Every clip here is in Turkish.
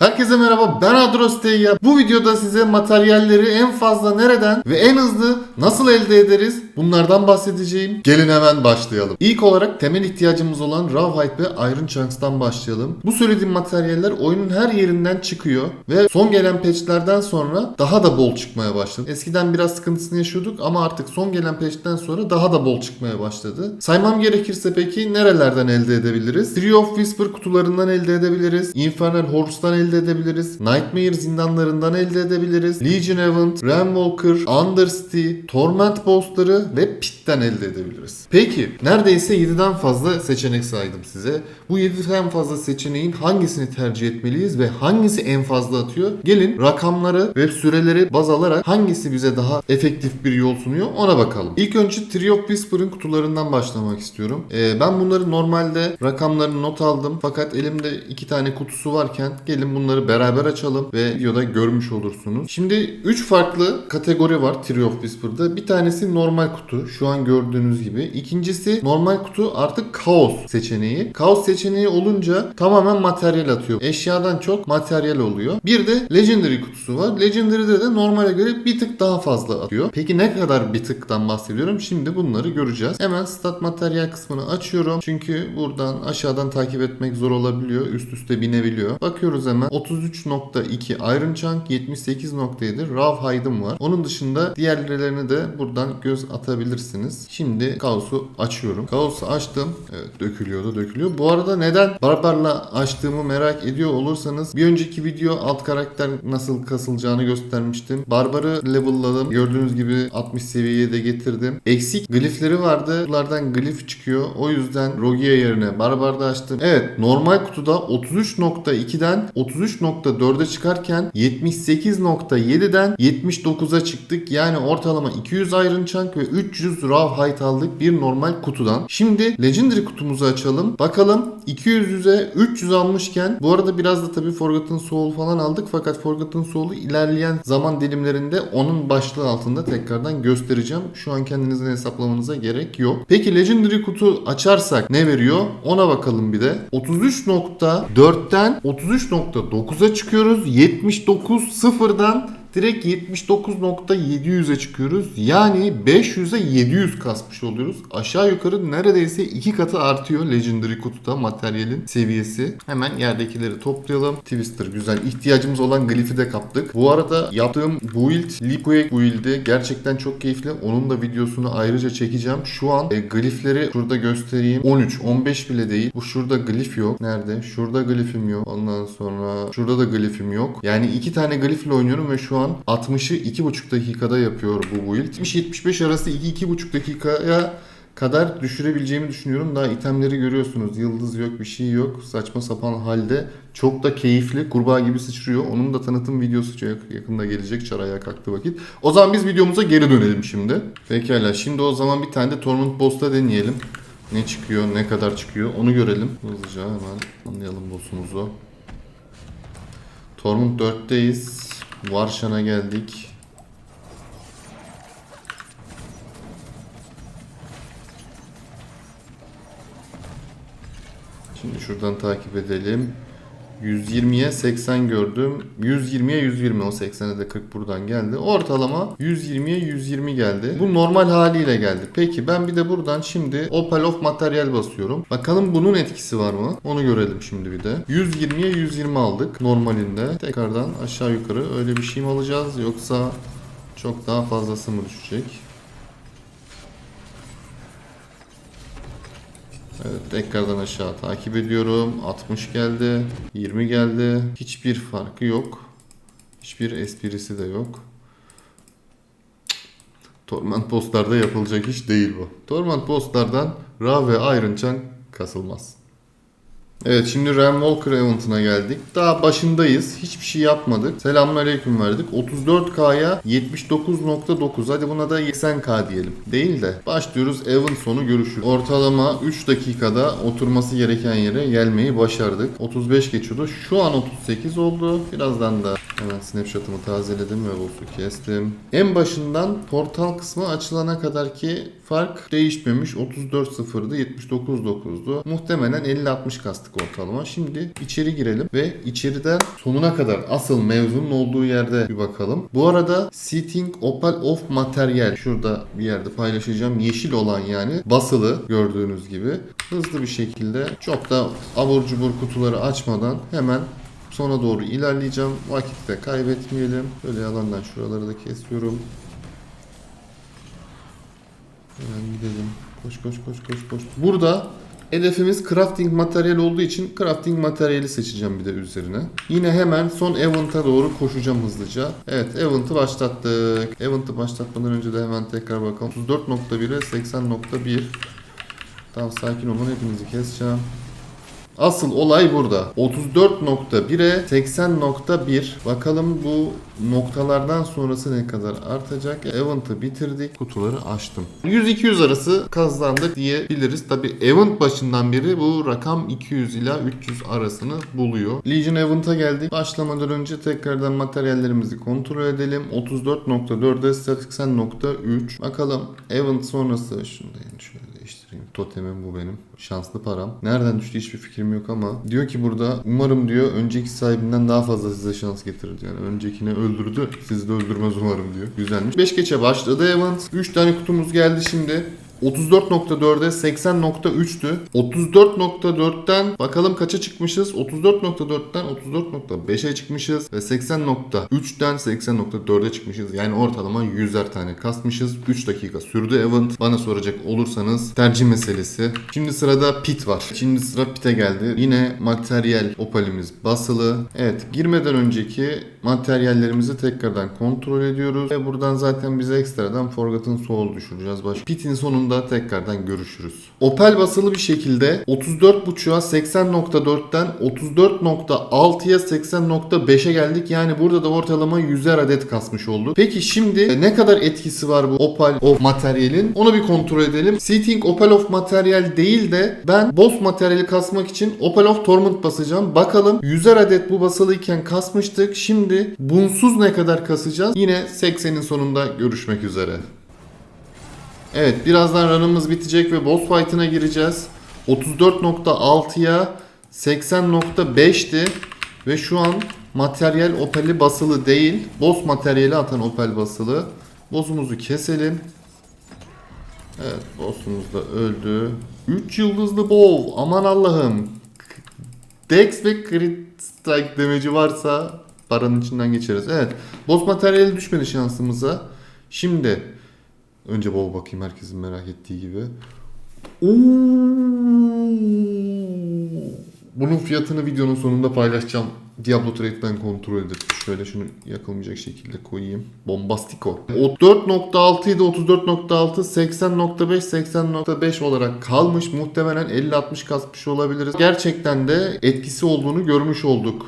Hè? Herkese merhaba ben Adros Teyya. Bu videoda size materyalleri en fazla nereden ve en hızlı nasıl elde ederiz bunlardan bahsedeceğim. Gelin hemen başlayalım. İlk olarak temel ihtiyacımız olan Rawhide ve Iron Chunks'tan başlayalım. Bu söylediğim materyaller oyunun her yerinden çıkıyor ve son gelen patchlerden sonra daha da bol çıkmaya başladı. Eskiden biraz sıkıntısını yaşıyorduk ama artık son gelen patchten sonra daha da bol çıkmaya başladı. Saymam gerekirse peki nerelerden elde edebiliriz? Tree of Whisper kutularından elde edebiliriz. Infernal Horse'dan elde edebiliriz. Nightmare zindanlarından elde edebiliriz. Legion Event, Ramwalker, Undercity, Torment Boss'ları ve Pit'ten elde edebiliriz. Peki neredeyse 7'den fazla seçenek saydım size. Bu 7'den fazla seçeneğin hangisini tercih etmeliyiz ve hangisi en fazla atıyor? Gelin rakamları ve süreleri baz alarak hangisi bize daha efektif bir yol sunuyor ona bakalım. İlk önce Tree of Whisper'ın kutularından başlamak istiyorum. Ee, ben bunları normalde rakamlarını not aldım fakat elimde iki tane kutusu varken gelin bunları beraber açalım ve videoda görmüş olursunuz. Şimdi 3 farklı kategori var Tree of Whisper'da. Bir tanesi normal kutu şu an gördüğünüz gibi. İkincisi normal kutu artık kaos seçeneği. Kaos seçeneği olunca tamamen materyal atıyor. Eşyadan çok materyal oluyor. Bir de Legendary kutusu var. Legendary'de de normale göre bir tık daha fazla atıyor. Peki ne kadar bir tıktan bahsediyorum? Şimdi bunları göreceğiz. Hemen stat materyal kısmını açıyorum. Çünkü buradan aşağıdan takip etmek zor olabiliyor. Üst üste binebiliyor. Bakıyoruz hemen. 33.2 Iron Chunk 78.7 Raw Hide'ım var. Onun dışında diğerlerini de buradan göz atabilirsiniz. Şimdi Kaos'u açıyorum. Kaos'u açtım. Evet dökülüyordu dökülüyor. Bu arada neden Barbar'la açtığımı merak ediyor olursanız bir önceki video alt karakter nasıl kasılacağını göstermiştim. Barbar'ı level'ladım. Gördüğünüz gibi 60 seviyeye de getirdim. Eksik glifleri vardı. Bunlardan glif çıkıyor. O yüzden Rogia yerine Barbar'da açtım. Evet normal kutuda 33.2'den 33.4'e çıkarken 78.7'den 79'a çıktık. Yani ortalama 200 Iron Chunk ve 300 Raw Hide aldık bir normal kutudan. Şimdi Legendary kutumuzu açalım. Bakalım 200'e 300 almışken bu arada biraz da tabii Forgotten Soul falan aldık fakat Forgotten Soul'u ilerleyen zaman dilimlerinde onun başlığı altında tekrardan göstereceğim. Şu an kendinizin hesaplamanıza gerek yok. Peki Legendary kutu açarsak ne veriyor? Ona bakalım bir de. 33.4'ten 33.9'a çıkıyoruz. 79 sıfırdan direkt 79.700'e çıkıyoruz. Yani 500'e 700 kasmış oluyoruz. Aşağı yukarı neredeyse iki katı artıyor Legendary kutuda materyalin seviyesi. Hemen yerdekileri toplayalım. Twister güzel. İhtiyacımız olan glifi de kaptık. Bu arada yaptığım build, Liquid build'i gerçekten çok keyifli. Onun da videosunu ayrıca çekeceğim. Şu an e, glifleri şurada göstereyim. 13, 15 bile değil. Bu şurada glif yok. Nerede? Şurada glifim yok. Ondan sonra şurada da glifim yok. Yani iki tane glifle oynuyorum ve şu an 60'ı 2,5 dakikada yapıyor bu build. 70-75 arası 2-2,5 dakikaya kadar düşürebileceğimi düşünüyorum. Daha itemleri görüyorsunuz. Yıldız yok, bir şey yok. Saçma sapan halde. Çok da keyifli. Kurbağa gibi sıçrıyor. Onun da tanıtım videosu yakında gelecek. Çaraya kalktı vakit. O zaman biz videomuza geri dönelim şimdi. Pekala. Şimdi o zaman bir tane de Torment Boss'ta deneyelim. Ne çıkıyor, ne kadar çıkıyor onu görelim. Hızlıca hemen anlayalım boss'umuzu. Torment 4'teyiz. Varşan'a geldik. Şimdi şuradan takip edelim. 120'ye 80 gördüm. 120'ye 120. O 80'e de 40 buradan geldi. Ortalama 120'ye 120 geldi. Bu normal haliyle geldi. Peki ben bir de buradan şimdi Opal of materyal basıyorum. Bakalım bunun etkisi var mı? Onu görelim şimdi bir de. 120'ye 120 aldık normalinde. Tekrardan aşağı yukarı öyle bir şey mi alacağız yoksa çok daha fazlası mı düşecek? Evet tekrardan aşağı takip ediyorum. 60 geldi. 20 geldi. Hiçbir farkı yok. Hiçbir esprisi de yok. Torment postlarda yapılacak iş değil bu. Torment postlardan Ra ve Iron Chunk kasılmaz. Evet şimdi Ram Walker Event'ına geldik. Daha başındayız. Hiçbir şey yapmadık. Selamünaleyküm verdik. 34K'ya 79.9. Hadi buna da 80K diyelim. Değil de başlıyoruz. Event sonu görüşürüz. Ortalama 3 dakikada oturması gereken yere gelmeyi başardık. 35 geçiyordu. Şu an 38 oldu. Birazdan da hemen snapshot'ımı tazeledim ve boss'u kestim. En başından portal kısmı açılana kadar ki fark değişmemiş. 34.0'dı 79.9'du. Muhtemelen 50-60 kastık kastık ortalama. Şimdi içeri girelim ve içeriden sonuna kadar asıl mevzunun olduğu yerde bir bakalım. Bu arada Seating Opal of Material şurada bir yerde paylaşacağım. Yeşil olan yani basılı gördüğünüz gibi. Hızlı bir şekilde çok da abur cubur kutuları açmadan hemen sona doğru ilerleyeceğim. Vakit de kaybetmeyelim. Böyle yalandan şuraları da kesiyorum. Hemen gidelim. Koş koş koş koş koş. Burada hedefimiz crafting materyal olduğu için crafting materyali seçeceğim bir de üzerine. Yine hemen son event'a doğru koşacağım hızlıca. Evet event'ı başlattık. Event'ı başlatmadan önce de hemen tekrar bakalım. 34.1'e 80.1 Tamam sakin olun hepinizi keseceğim. Asıl olay burada. 34.1'e 80.1. Bakalım bu noktalardan sonrası ne kadar artacak. Event'ı bitirdik. Kutuları açtım. 100-200 arası kazandık diyebiliriz. Tabi Event başından beri bu rakam 200 ila 300 arasını buluyor. Legion Event'a geldik. Başlamadan önce tekrardan materyallerimizi kontrol edelim. 34.4'e 80.3. Bakalım Event sonrası şunu da yani şöyle. Totemim bu benim. Şanslı param. Nereden düştü hiçbir fikrim yok ama diyor ki burada umarım diyor önceki sahibinden daha fazla size şans getirir. Yani öncekini öldürdü. Sizi de öldürmez umarım diyor. Güzelmiş. 5 geçe başladı event. 3 tane kutumuz geldi şimdi. 34.4'e 80.3'tü. 34.4'ten bakalım kaça çıkmışız? 34.4'ten 34.5'e çıkmışız ve 80.3'ten 80.4'e çıkmışız. Yani ortalama 100'er tane kasmışız. 3 dakika sürdü event. Bana soracak olursanız tercih meselesi. Şimdi sırada pit var. Şimdi sıra pit'e geldi. Yine materyal opalimiz basılı. Evet girmeden önceki materyallerimizi tekrardan kontrol ediyoruz. Ve buradan zaten bize ekstradan Forgotten Soul düşüreceğiz. Baş. Pit'in sonunda tekrardan görüşürüz. Opal basılı bir şekilde 34.5'a 80.4'ten 34.6'ya 80.5'e geldik. Yani burada da ortalama 100'er adet kasmış olduk. Peki şimdi ne kadar etkisi var bu Opal of materyalin? Onu bir kontrol edelim. Seating Opal of materyal değil de ben boss materyali kasmak için Opal of Torment basacağım. Bakalım 100'er adet bu basılıyken kasmıştık. Şimdi bunsuz ne kadar kasacağız? Yine 80'in sonunda görüşmek üzere. Evet birazdan run'ımız bitecek ve boss fight'ına gireceğiz. 34.6'ya 80.5'ti ve şu an materyal opali basılı değil. Boss materyali atan opal basılı. Boss'umuzu keselim. Evet boss'umuz da öldü. 3 yıldızlı bow aman Allah'ım. Dex ve crit strike damage'i varsa paranın içinden geçeriz. Evet boss materyali düşmedi şansımıza. Şimdi Önce bol bakayım herkesin merak ettiği gibi. Oo! Bunun fiyatını videonun sonunda paylaşacağım. Diablo Trade'den kontrol edip şöyle şunu yakılmayacak şekilde koyayım. Bombastiko. O 4.6 idi 34.6 80.5 80.5 olarak kalmış. Muhtemelen 50-60 kasmış olabiliriz. Gerçekten de etkisi olduğunu görmüş olduk.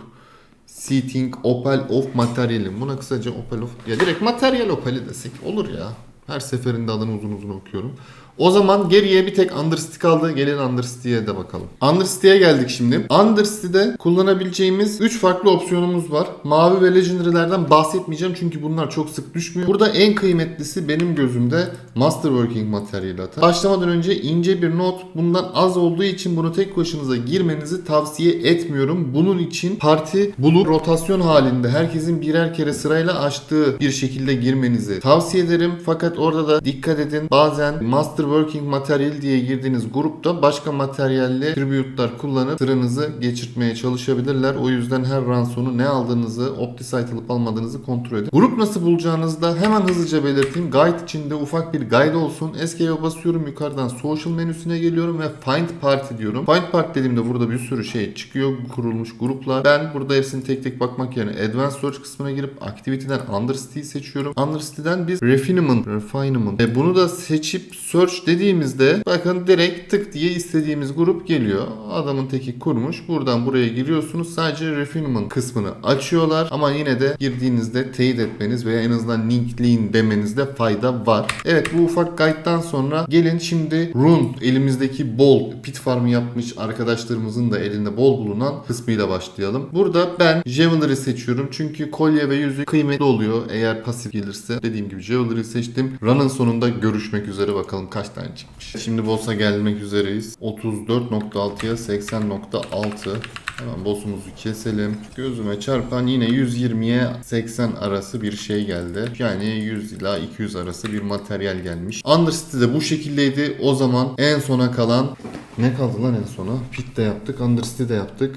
Seating Opal of Material'im. Buna kısaca Opal of... Ya direkt Material Opal'i desek olur ya. Her seferinde adını uzun uzun okuyorum. O zaman geriye bir tek Undercity kaldı. Gelin Undercity'ye de bakalım. Undercity'ye geldik şimdi. Undercity'de kullanabileceğimiz 3 farklı opsiyonumuz var. Mavi ve Legendary'lerden bahsetmeyeceğim çünkü bunlar çok sık düşmüyor. Burada en kıymetlisi benim gözümde Masterworking materyali atar. Başlamadan önce ince bir not. Bundan az olduğu için bunu tek başınıza girmenizi tavsiye etmiyorum. Bunun için parti bulup rotasyon halinde herkesin birer kere sırayla açtığı bir şekilde girmenizi tavsiye ederim. Fakat orada da dikkat edin. Bazen Master Working Material diye girdiğiniz grupta başka materyalli tribute'lar kullanıp sıranızı geçirtmeye çalışabilirler. O yüzden her run ne aldığınızı, Opticite alıp almadığınızı kontrol edin. Grup nasıl bulacağınızı da hemen hızlıca belirteyim. Guide içinde ufak bir guide olsun. Escape'e basıyorum. Yukarıdan Social menüsüne geliyorum ve Find Party diyorum. Find Party dediğimde burada bir sürü şey çıkıyor. Kurulmuş gruplar. Ben burada hepsini tek tek bakmak yerine Advanced Search kısmına girip Activity'den Undercity'yi seçiyorum. Undercity'den biz Refinement, Refinement. E bunu da seçip Search dediğimizde bakın direkt tık diye istediğimiz grup geliyor. Adamın teki kurmuş. Buradan buraya giriyorsunuz. Sadece refinement kısmını açıyorlar. Ama yine de girdiğinizde teyit etmeniz veya en azından linkleyin demenizde fayda var. Evet bu ufak guide'dan sonra gelin şimdi Rune elimizdeki bol pit farmı yapmış arkadaşlarımızın da elinde bol bulunan kısmıyla başlayalım. Burada ben Jewelry seçiyorum. Çünkü kolye ve yüzük kıymetli oluyor eğer pasif gelirse. Dediğim gibi Jewelry seçtim. Run'ın sonunda görüşmek üzere bakalım kaç kaç tane çıkmış. Şimdi boss'a gelmek üzereyiz. 34.6'ya 80.6. Hemen boss'umuzu keselim. Gözüme çarpan yine 120'ye 80 arası bir şey geldi. Yani 100 ila 200 arası bir materyal gelmiş. Undercity de bu şekildeydi. O zaman en sona kalan ne kaldı lan en sona? Pit de yaptık, Undercity de yaptık.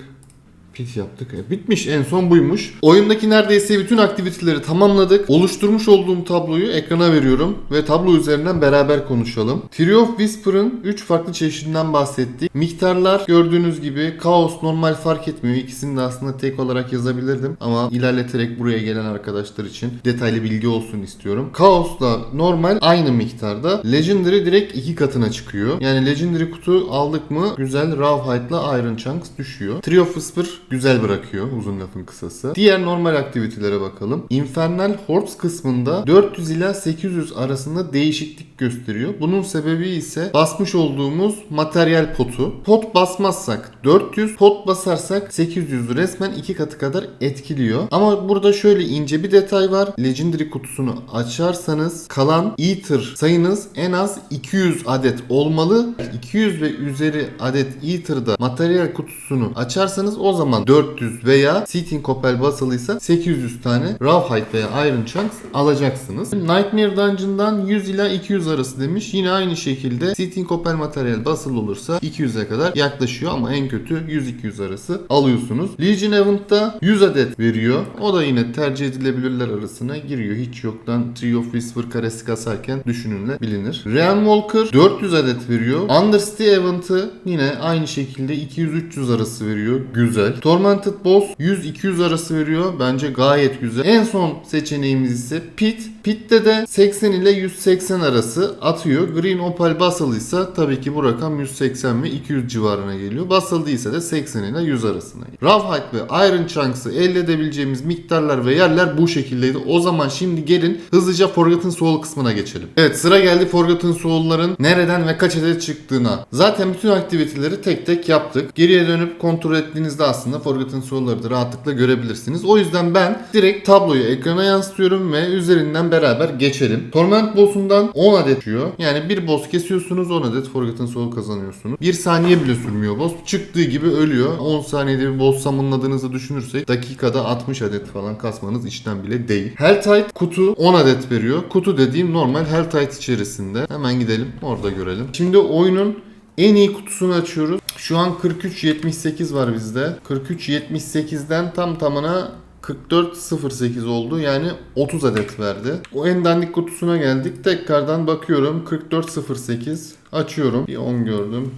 Pit yaptık. E, bitmiş en son buymuş. Oyundaki neredeyse bütün aktiviteleri tamamladık. Oluşturmuş olduğum tabloyu ekrana veriyorum ve tablo üzerinden beraber konuşalım. Tree of Whisper'ın 3 farklı çeşidinden bahsettik. Miktarlar gördüğünüz gibi kaos normal fark etmiyor. İkisini de aslında tek olarak yazabilirdim ama ilerleterek buraya gelen arkadaşlar için detaylı bilgi olsun istiyorum. Kaosla normal aynı miktarda. Legendary direkt iki katına çıkıyor. Yani Legendary kutu aldık mı güzel Rawhide'la Iron Chunks düşüyor. Tree of Whisper güzel bırakıyor uzun lafın kısası. Diğer normal aktivitelere bakalım. Infernal Hordes kısmında 400 ila 800 arasında değişiklik gösteriyor. Bunun sebebi ise basmış olduğumuz materyal potu. Pot basmazsak 400, pot basarsak 800 resmen iki katı kadar etkiliyor. Ama burada şöyle ince bir detay var. Legendary kutusunu açarsanız kalan Ether sayınız en az 200 adet olmalı. 200 ve üzeri adet Ether'da materyal kutusunu açarsanız o zaman 400 veya Seating Copel basılıysa 800 tane Rawhide veya Iron Chunks alacaksınız. Nightmare Dungeon'dan 100 ila 200 arası demiş. Yine aynı şekilde Seating Copel materyal basılı olursa 200'e kadar yaklaşıyor ama en kötü 100-200 arası alıyorsunuz. Legion Event'ta 100 adet veriyor. O da yine tercih edilebilirler arasına giriyor. Hiç yoktan Tree of Whisper karesi kasarken düşünülebilir. Realmwalker 400 adet veriyor. Undercity Event'ı yine aynı şekilde 200-300 arası veriyor. Güzel. Tormented Boss 100-200 arası veriyor. Bence gayet güzel. En son seçeneğimiz ise Pit. Pit'te de 80 ile 180 arası atıyor. Green Opal basılıysa tabii ki bu rakam 180 ve 200 civarına geliyor. Basılı değilse de 80 ile 100 arasına geliyor. Rawhide ve Iron Chunks'ı elde edebileceğimiz miktarlar ve yerler bu şekildeydi. O zaman şimdi gelin hızlıca Forgotten Soul kısmına geçelim. Evet sıra geldi Forgotten Soul'ların nereden ve kaç adet çıktığına. Zaten bütün aktiviteleri tek tek yaptık. Geriye dönüp kontrol ettiğinizde aslında Forgotten Soul'ları da rahatlıkla görebilirsiniz. O yüzden ben direkt tabloyu ekrana yansıtıyorum ve üzerinden beraber geçelim. Torment boss'undan 10 adet çıkıyor. Yani bir boss kesiyorsunuz 10 adet Forgotten Soul kazanıyorsunuz. Bir saniye bile sürmüyor boss. Çıktığı gibi ölüyor. 10 saniyede bir boss summonladığınızı düşünürsek dakikada 60 adet falan kasmanız işten bile değil. Helltide kutu 10 adet veriyor. Kutu dediğim normal Helltide içerisinde. Hemen gidelim orada görelim. Şimdi oyunun en iyi kutusunu açıyoruz. Şu an 43.78 var bizde. 43.78'den tam tamına 44.08 oldu. Yani 30 adet verdi. O en dandik kutusuna geldik. Tekrardan bakıyorum. 44.08 açıyorum. Bir 10 gördüm.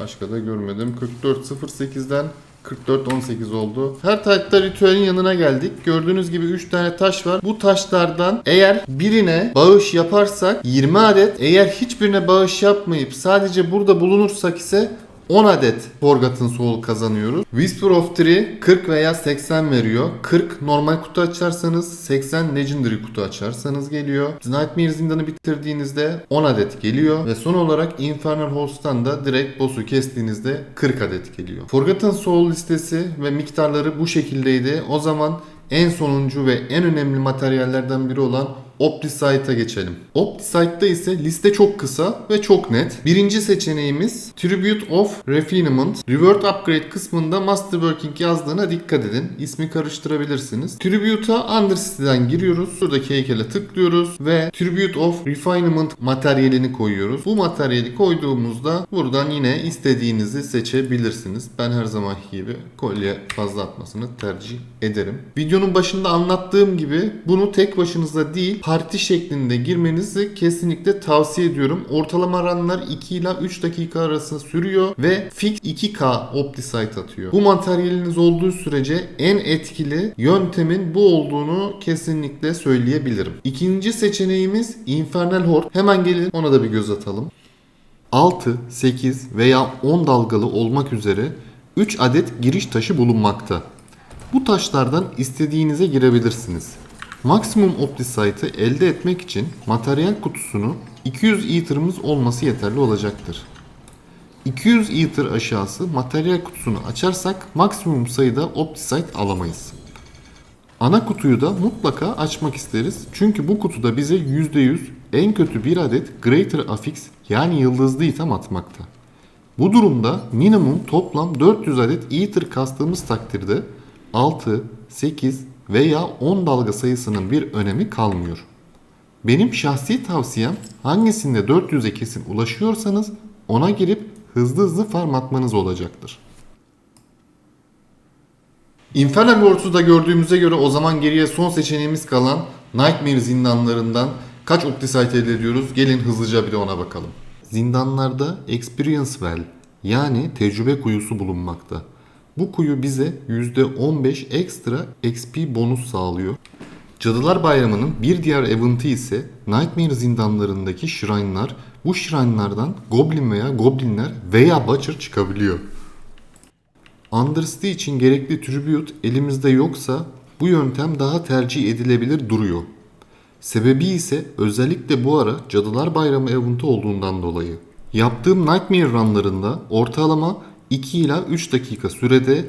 Başka da görmedim. 44.08'den 44-18 oldu. Her taşta ritüelin yanına geldik. Gördüğünüz gibi 3 tane taş var. Bu taşlardan eğer birine bağış yaparsak 20 adet, eğer hiçbirine bağış yapmayıp sadece burada bulunursak ise 10 adet Forgotten Soul kazanıyoruz. Whisper of Tree 40 veya 80 veriyor. 40 normal kutu açarsanız 80 Legendary kutu açarsanız geliyor. Nightmare zindanı bitirdiğinizde 10 adet geliyor. Ve son olarak Infernal Host'tan da direkt boss'u kestiğinizde 40 adet geliyor. Forgotten Soul listesi ve miktarları bu şekildeydi. O zaman en sonuncu ve en önemli materyallerden biri olan OptiSite'a geçelim. OptiSite'da ise liste çok kısa ve çok net. Birinci seçeneğimiz Tribute of Refinement. Reward Upgrade kısmında Masterworking yazdığına dikkat edin. İsmi karıştırabilirsiniz. Tribute'a Undercity'den giriyoruz. Şuradaki heykele tıklıyoruz ve Tribute of Refinement materyalini koyuyoruz. Bu materyali koyduğumuzda buradan yine istediğinizi seçebilirsiniz. Ben her zamanki gibi kolye fazla atmasını tercih ederim. Videonun başında anlattığım gibi bunu tek başınıza değil parti şeklinde girmenizi kesinlikle tavsiye ediyorum. Ortalama runlar 2 ila 3 dakika arası sürüyor ve fix 2K OptiSite atıyor. Bu materyaliniz olduğu sürece en etkili yöntemin bu olduğunu kesinlikle söyleyebilirim. İkinci seçeneğimiz Infernal Horde. Hemen gelin ona da bir göz atalım. 6, 8 veya 10 dalgalı olmak üzere 3 adet giriş taşı bulunmakta. Bu taşlardan istediğinize girebilirsiniz. Maksimum OptiSite'ı elde etmek için materyal kutusunu 200 Ether'ımız olması yeterli olacaktır. 200 Ether aşağısı materyal kutusunu açarsak maksimum sayıda OptiSite alamayız. Ana kutuyu da mutlaka açmak isteriz. Çünkü bu kutuda bize %100 en kötü bir adet Greater Affix yani yıldızlı item atmakta. Bu durumda minimum toplam 400 adet Ether kastığımız takdirde 6, 8 veya 10 dalga sayısının bir önemi kalmıyor. Benim şahsi tavsiyem hangisinde 400'e kesin ulaşıyorsanız ona girip hızlı hızlı farm atmanız olacaktır. Infernal Worlds'u gördüğümüze göre o zaman geriye son seçeneğimiz kalan Nightmare zindanlarından kaç Optisite elde ediyoruz? Gelin hızlıca bir de ona bakalım. Zindanlarda Experience Well yani tecrübe kuyusu bulunmakta. Bu kuyu bize %15 ekstra XP bonus sağlıyor. Cadılar Bayramı'nın bir diğer eventi ise Nightmare zindanlarındaki shrine'lar. Bu shrine'lardan goblin veya goblinler veya butcher çıkabiliyor. Undercity için gerekli tribute elimizde yoksa bu yöntem daha tercih edilebilir duruyor. Sebebi ise özellikle bu ara Cadılar Bayramı eventi olduğundan dolayı. Yaptığım Nightmare runlarında ortalama 2 ila 3 dakika sürede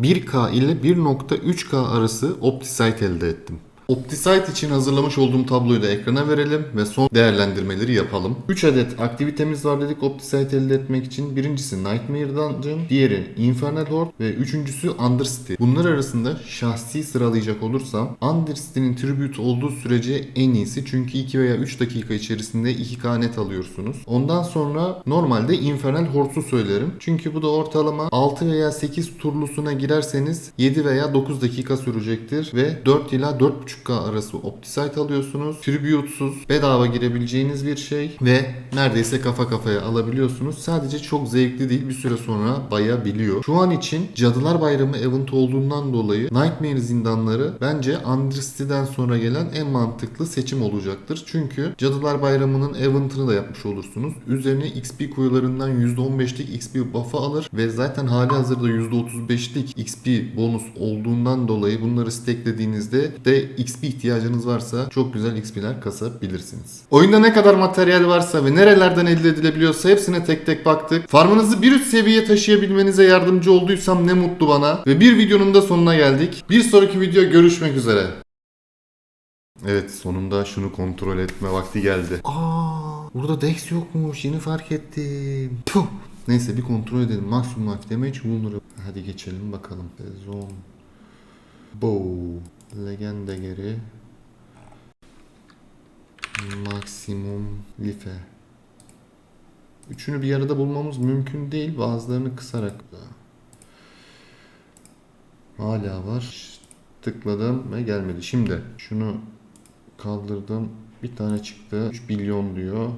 1K ile 1.3K arası Optisite elde ettim. Optisite için hazırlamış olduğum tabloyu da ekrana verelim ve son değerlendirmeleri yapalım. 3 adet aktivitemiz var dedik Optisite elde etmek için. Birincisi Nightmare Dungeon, diğeri Infernal Horde ve üçüncüsü Undercity. Bunlar arasında şahsi sıralayacak olursam Undercity'nin tribute olduğu sürece en iyisi çünkü 2 veya 3 dakika içerisinde 2K net alıyorsunuz. Ondan sonra normalde Infernal Horde'u söylerim. Çünkü bu da ortalama 6 veya 8 turlusuna girerseniz 7 veya 9 dakika sürecektir ve 4 ila 4.5K arası Optisite alıyorsunuz. Tribute'suz bedava girebileceğiniz bir şey ve neredeyse kafa kafaya alabiliyorsunuz. Sadece çok zevkli değil bir süre sonra bayabiliyor. Şu an için Cadılar Bayramı event olduğundan dolayı Nightmare zindanları bence Undercity'den sonra gelen en mantıklı seçim olacaktır. Çünkü Cadılar Bayramı'nın eventını da yapmış olursunuz. Üzerine XP kuyularından %15'lik XP buff'ı alır ve zaten hali hazırda %35'lik XP bonus olduğundan dolayı bunları stacklediğinizde de XP ihtiyacınız varsa çok güzel XP'ler kasabilirsiniz. Oyunda ne kadar materyal varsa ve nerelerden elde edilebiliyorsa hepsine tek tek baktık. Farmınızı bir üst seviyeye taşıyabilmenize yardımcı olduysam ne mutlu bana. Ve bir videonun da sonuna geldik. Bir sonraki video görüşmek üzere. Evet sonunda şunu kontrol etme vakti geldi. Aa, burada Dex yokmuş yeni fark ettim. Puh. Neyse bir kontrol edelim. Maksimum life damage. Hadi geçelim bakalım. Sezon. Bow. Legende geri. Maksimum life. Üçünü bir arada bulmamız mümkün değil. Bazılarını kısarak da. Hala var. Tıkladım ve gelmedi. Şimdi şunu kaldırdım. Bir tane çıktı. 3 milyon diyor.